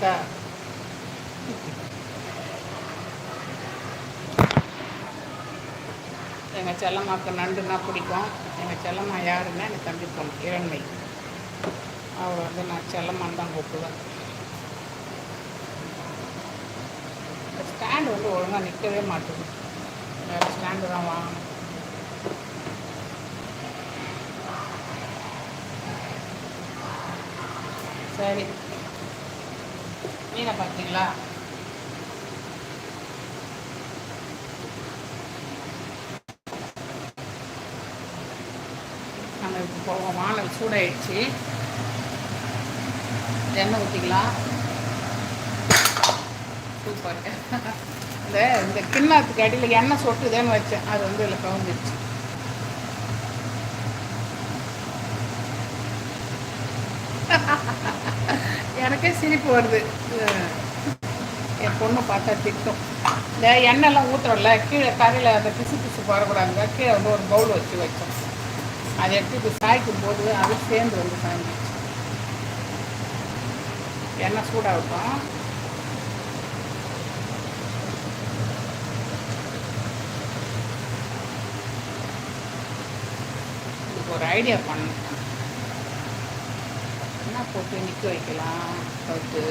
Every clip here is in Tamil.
இருக்கா எங்கள் செல்லம்மாவுக்கு நண்டுன்னா பிடிக்கும். எங்கள் செல்லம்மா யாருன்னா எனக்கு தம்பி பொண்ணு இரண்மை அவள் வந்து நான் செல்லம்மான்னு தான் கூப்பிடுவேன். ஸ்டாண்டு வந்து ஒழுங்காக நிற்கவே மாட்டேங்குது வேறு ஸ்டாண்டு தான் வாங்கணும். சரி. கீழே பார்த்தீங்களா? நம்ம இப்போ போவோம் வானல் சூடாயிடுச்சு. எண்ணெய் ஊற்றிக்கலாம் சூப்பர். இந்த இந்த கிண்ணத்துக்கு அடியில் எண்ணெய் சொட்டுதேன்னு வச்சேன். அது வந்து இதில் கவுந்துருச்சு. எனக்கே சிரிப்பு வருது. என் பொண்ணு பார்த்தா திட்டம். இந்த எண்ணெய்லாம் ஊற்றுறோம்ல கீழே கரையில் அந்த பிசு பிசு வரக்கூடாதுங்க. கீழே வந்து ஒரு பவுல் வச்சு வச்சோம். அதை எடுத்து இப்போ சாய்க்கும் போது அது சேர்ந்து வந்து சாய்ஞ்சிச்சு எண்ணெய் சூடாகட்டும். இருக்கும் ஒரு ஐடியா பண்ணணும். போட்டு நிற்க வைக்கலாம் கவுத்து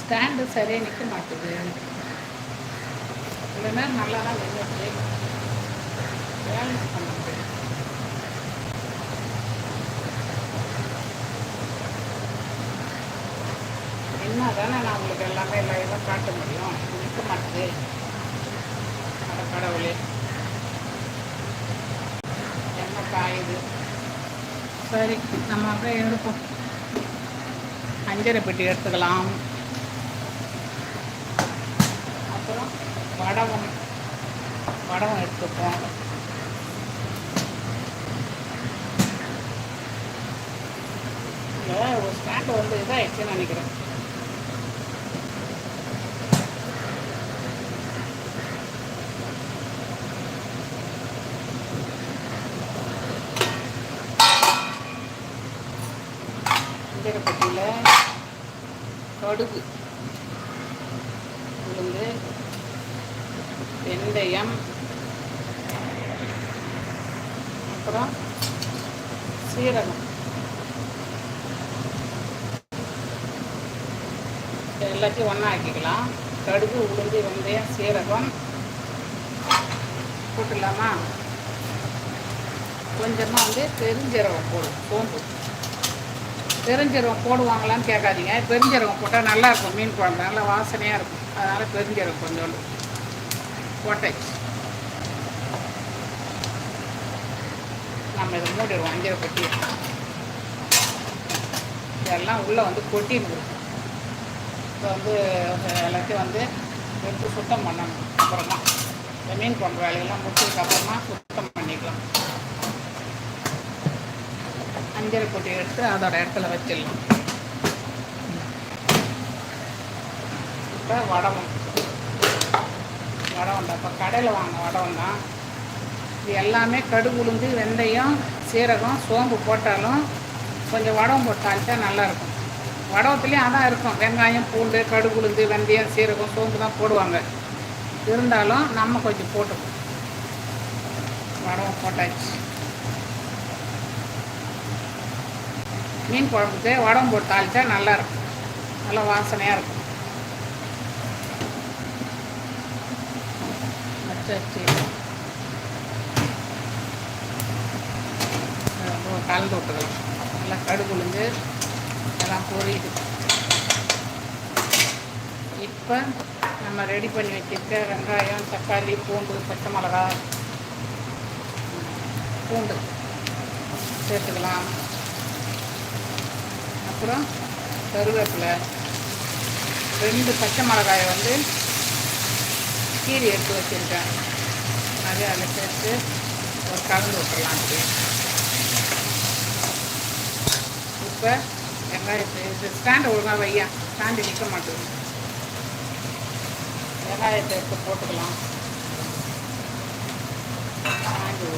ஸ்டாண்டு சரியாக நிற்க மாட்டுது இவ்வளோ நேரம் நல்லா தான் நின்றுச்சு பேலன்ஸ் என்ன தானே நான் உங்களுக்கு எல்லாமே லைவாக காட்ட முடியும் நிற்க மாட்டுது கடவுளே இது. சரி நம்ம அப்படியே எடுப்போம். அஞ்சரை பெட்டி எடுத்துக்கலாம். அப்புறம் வடகம் வடகம் எடுத்துப்போம். இல்லை ஒரு ஸ்டாண்ட் வந்து இதாகிடுச்சுன்னு நினைக்கிறேன். சீரகப்பட்டியில் கடுகு. உளுந்து. வெந்தயம். அப்புறம் சீரகம். எல்லாத்தையும் ஒன்றா ஆக்கிக்கலாம். கடுகு உளுந்து வெந்தயம் சீரகம். போட்டுடலாமா? கொஞ்சமாக வந்து பெருஞ்சீரகம் போடும் சோம்பு. பெருஞ்சீரகம் போடுவாங்களான்னு கேட்காதீங்க. பெருஞ்சீரகம் போட்டால் நல்லா இருக்கும் மீன் குழம்பு. நல்லா வாசனையாக இருக்கும். அதனால் பெருஞ்சீரகம் கொஞ்சோண்டு போட்டாச்சு நம்ம இதை மூடிடுவோம். அஞ்சரை கொட்டி இதெல்லாம் உள்ளே வந்து கொட்டிடுது இப்போ வந்து எல்லாத்தையும் வந்து எடுத்து சுத்தம் பண்ணணும். அப்புறமா இந்த மீன் குழம்பு வேலையெல்லாம் முடிச்சதுக்கப்புறமா அப்புறமா சுத்தம் பண்ணிக்கலாம் மஞ்சள் பொட்டி எடுத்து அதோட இடத்துல வச்சிடலாம். இப்போ வடவம் வடவம் தான் இப்போ கடையில் வாங்க வடவம் தான் இது எல்லாமே கடுகு உளுந்து வெந்தயம் சீரகம் சோம்பு போட்டாலும் கொஞ்சம் வடவம் போட்டால்ச்சா நல்லாயிருக்கும். வடவத்துலேயும் அதான் இருக்கும். வெங்காயம் பூண்டு கடுகு உளுந்து வெந்தயம் சீரகம் சோம்பு தான் போடுவாங்க. இருந்தாலும் நம்ம கொஞ்சம் போட்டுக்கணும் வடவம் போட்டாச்சு. மீன் குழம்புக்கு உடம்பு போட்டு தாளிச்சா நல்லாயிருக்கும். நல்லா வாசனையாக இருக்கும். வச்சாச்சு அப்புறம் கலந்து விட்டுக்கலாம். நல்லா கடுகு உளுந்து எல்லாம் பொரியுது. இப்போ நம்ம ரெடி பண்ணி வச்சுருக்க வெங்காயம் தக்காளி பூண்டு பச்சை மிளகா பூண்டு. சேர்த்துக்கலாம். அப்புறம் கருவேப்பிலை. ரெண்டு பச்சை மிளகாயை வந்து கீரி எடுத்து வச்சுருக்கேன். அதை அதில் சேர்த்து ஒரு கலந்து விட்டுடலாம் அப்படி இப்போ வெங்காயத்தை இது ஸ்டாண்டை ஒழுங்காக வையா? ஸ்டாண்டு நிற்க மாட்டேங்குது. வெங்காயத்தை எடுத்து போட்டுக்கலாம். ஸ்டாண்டு